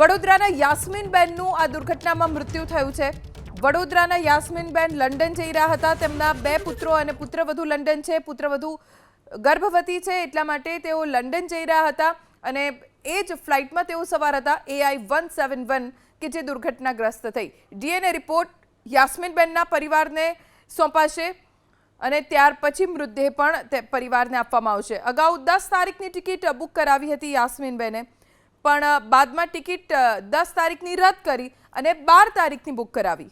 વડોદરાના યાસ્મીનબેનનું આ દુર્ઘટનામાં મૃત્યુ થયું છે. વડોદરાના યાસ્મીનબેન લંડન જઈ રહ્યા હતા. તેમના બે પુત્રો અને પુત્રવધુ લંડન છે. પુત્રવધુ ગર્ભવતી છે એટલા માટે તેઓ લંડન જઈ રહ્યા હતા અને એ જ ફ્લાઇટમાં તેઓ સવાર હતા. એઆઈ વન સેવન વન કે જે દુર્ઘટનાગ્રસ્ત થઈ. ડીએનએ રિપોર્ટ યાસ્મીનબેનના પરિવારને સોંપાશે અને ત્યાર પછી મૃતદેહ પણ તે પરિવારને આપવામાં આવશે. અગાઉ દસ તારીખની ટિકિટ બુક કરાવી હતી યાસ્મીનબેને. પણ બાદમાં ટિકિટ દસ તારીખની રદ કરી અને બાર તારીખની બુક કરાવી.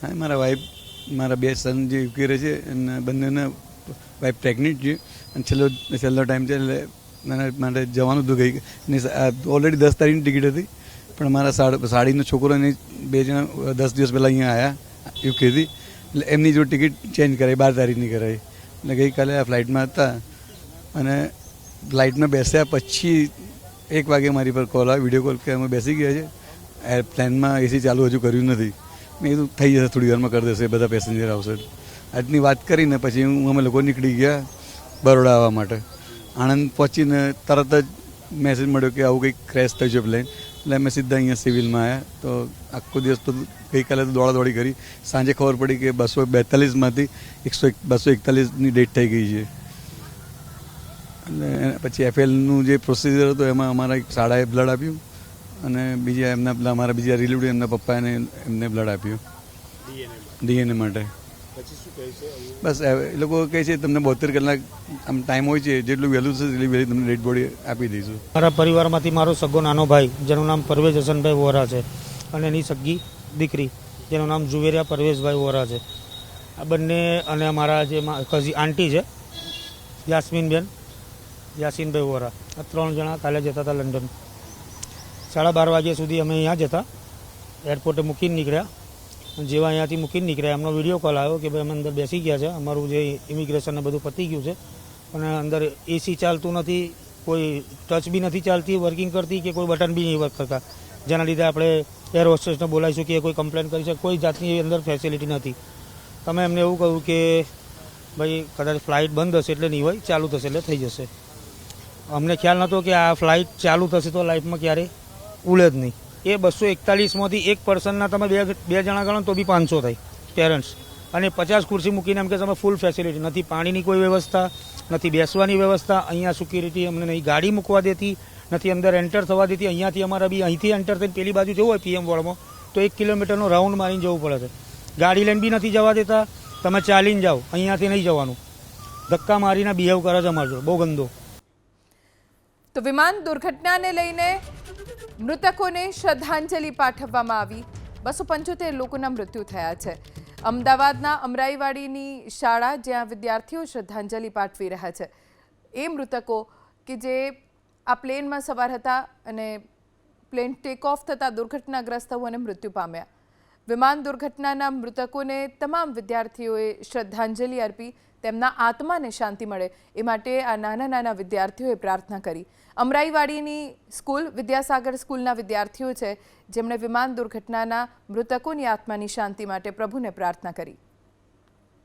હા, મારા વાઈફ મારા બે સન જે યુકે રહે છે અને બંનેને વાઈફ પ્રેગ્નેન્ટ છે. અને છેલ્લો છેલ્લો ટાઈમ છે, એટલે મને મારે જવાનું હતું ગઈ ઓલરેડી દસ તારીખની ટિકિટ હતી. પણ મારા સાડ, સાડીનો છોકરો અને બે જણા, દસ દિવસ પહેલાં અહીંયા આવ્યા યુકેથી એટલે એમની જો ટિકિટ ચેન્જ કરાવી બાર તારીખની કરાવી એટલે ગઈકાલે આ ફ્લાઇટમાં હતા. અને ફ્લાઇટમાં બેસ્યા પછી એક વાગે મારી પર કોલ આવે વીડિયો કોલ કે અમે બેસી ગયા છે પ્લેનમાં એસી ચાલુ હજુ કર્યું નથી. મેં કીધું, થઈ જશે, થોડી વારમાં કરી દેશે બધા પેસેન્જર આવશે. આજની વાત કરીને પછી હું, અમે લોકો નીકળી ગયા બરોડા આવવા માટે. આણંદ પહોંચીને તરત જ મેસેજ મળ્યો કે આવું કંઈક ક્રેશ થયું છે પ્લેન એટલે અમે સીધા અહીંયા સિવિલમાં આવ્યા તો આખો દિવસ તો ગઈકાલે તો દોડાદોડી કરી. સાંજે ખબર પડી કે બસો બેતાલીસમાંથી એકસો એક, બસો એકતાલીસની ડેટ થઈ ગઈ છે. એના પછી એફએલનું જે પ્રોસિજર હતું એમાં અમારા એક શાળાએ બ્લડ આપ્યું અને બીજા એમના પેલા અમારા બીજા રિલેટિવ એમના પપ્પાને એમને બ્લડ આપ્યું. ડીએનએ માટે. બસ એ લોકો કહે છે તમને બોતેર કલાક આમ ટાઈમ હોય છે જેટલું વહેલું છે એટલી વહેલી તમને ડેડ બોડી આપી દઈશું. મારા પરિવારમાંથી મારો સગો નાનો ભાઈ જેનું નામ પરવેજ હસનભાઈ વોરા છે અને એની સગી દીકરી જેનું નામ જુવેરિયા પરવેશભાઈ વોરા છે. આ બંને અને અમારા જે કઝી આંટી છે યાસ્મીનબેન યાસીનભાઈ વોરા. આ ત્રણ જણા કાલે જતા હતા લંડન. સાડા બાર વાગ્યા સુધી અમે અહીંયા જતા એરપોર્ટે મૂકીને નીકળ્યા. જેવા અહીંયાથી મૂકીને નીકળ્યા, એમનો વીડિયો કોલ આવ્યો કે ભાઈ અમે અંદર બેસી ગયા છે. અમારું જે ઇમિગ્રેશન ને બધું પતી ગયું છે. અને અંદર એસી ચાલતું નથી, કોઈ ટચ બી નથી ચાલતી વર્કિંગ કરતી કે કોઈ બટન બી નહીં વર્ક કરતા. જેના લીધે આપણે એર હોસ્ટેસને બોલાવીશું કે કોઈ કમ્પ્લેન કરી શકે. કોઈ જાતની અંદર ફેસિલિટી નથી. તમે એમને એવું કહ્યું કે, ભાઈ, કદાચ ફ્લાઇટ બંધ હશે એટલે નહીં હોય, ચાલુ થશે એટલે થઈ જશે. અમને ખ્યાલ નહોતો કે આ ફ્લાઇટ ચાલુ થશે તો લાઈફમાં ક્યારેય ઉડે જ નહીં. એ બસો એકતાલીસમાંથી એક પર્સનના તમે બે બે જણા ગણો તો બી પાંચસો થાય પેરેન્ટ્સ અને પચાસ ખુરશી મૂકીને એમ કે તમે ફૂલ ફેસિલિટી નથી પાણીની કોઈ વ્યવસ્થા, નથી બેસવાની વ્યવસ્થા, અહીંયા સિક્યુરિટી અમને નહીં. ગાડી મૂકવા દેતી, નથી અંદર એન્ટર થવા દેતી. અહીંયાથી અમારા બી અહીંથી એન્ટર થઈને પેલી બાજુ જવું હોય પીએમ વોર્ડમાં તો એક કિલોમીટરનો રાઉન્ડ મારીને જવું પડે છે. ગાડી લઈને બી નથી જવા દેતા. તમે ચાલીને જાઓ. અહીંયાથી નહીં જવાનું. ધક્કા મારીને બિહેવ કરે છે અમારો બહુ ગંદો. તો વિમાન દુર્ઘટનાને લઈને મૃતકોને શ્રદ્ધાંજલિ પાઠવવામાં આવી. બસો પંચોતેર લોકોના મૃત્યુ થયા છે. અમદાવાદના અમરાઈવાડીની શાળા જ્યાં વિદ્યાર્થીઓ શ્રદ્ધાંજલિ પાઠવી રહ્યા છે. એ મૃતકો કે જે આ પ્લેનમાં સવાર હતા અને પ્લેન ટેક ઓફ થતાં દુર્ઘટનાગ્રસ્ત થયું અને મૃત્યુ પામ્યા. વિમાન દુર્ઘટનાના મૃતકોને તમામ વિદ્યાર્થીઓએ શ્રદ્ધાંજલિ અર્પી તેમના આત્માને શાંતિ મળે એ માટે આ નાના નાના વિદ્યાર્થીઓએ પ્રાર્થના કરી. અમરાઈવાડીની સ્કૂલ, વિદ્યાસાગર સ્કૂલના વિદ્યાર્થીઓ છે, જેમણે વિમાન દુર્ઘટનાના મૃતકોની આત્માની શાંતિ માટે પ્રભુને પ્રાર્થના કરી.